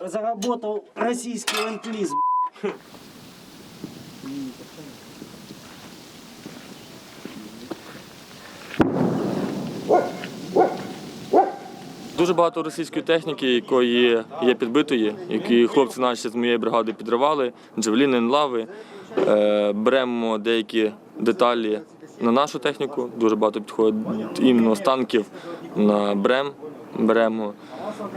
Заработал российский ленд-лиз. Дуже багато російської техніки, якої є підбитої, які хлопці наші з моєї бригади підривали, джавеліни, лави. Е, Беремо деякі деталі на нашу техніку. Дуже багато підходить іменно з танків на брем. Беремо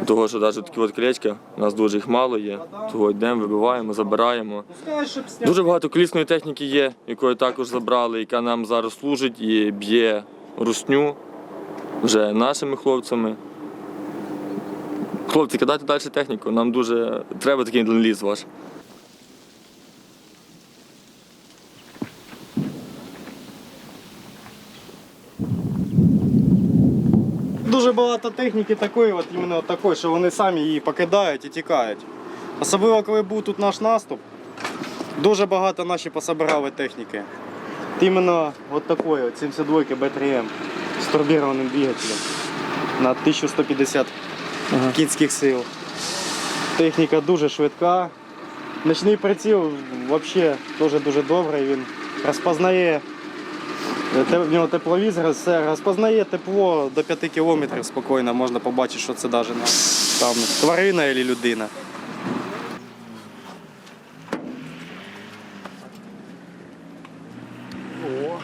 того, що навіть такі от колечка, у нас дуже їх мало є. Того йдемо, вибиваємо, забираємо. Дуже багато колісної техніки є, якої також забрали, яка нам зараз служить і б'є русню вже нашими хлопцями. Хлопці, кидайте далі техніку. Нам дуже треба такий ленд-ліз ваш. Дуже багато техніки такої, от іменно такої, що вони самі її покидають і тікають. Особливо, коли був тут наш наступ, дуже багато наші пособирали техніки. Іменно от такої, от 72 Б3М з турбірованим двигателем на 1150 кінських сил. Техніка дуже швидка. Ночний приціл взагалі теж дуже добрий. Він розпознає в нього тепловізор, все розпознає тепло до 5 кілометрів спокійно, можна побачити, що це навіть там тварина або людина. О!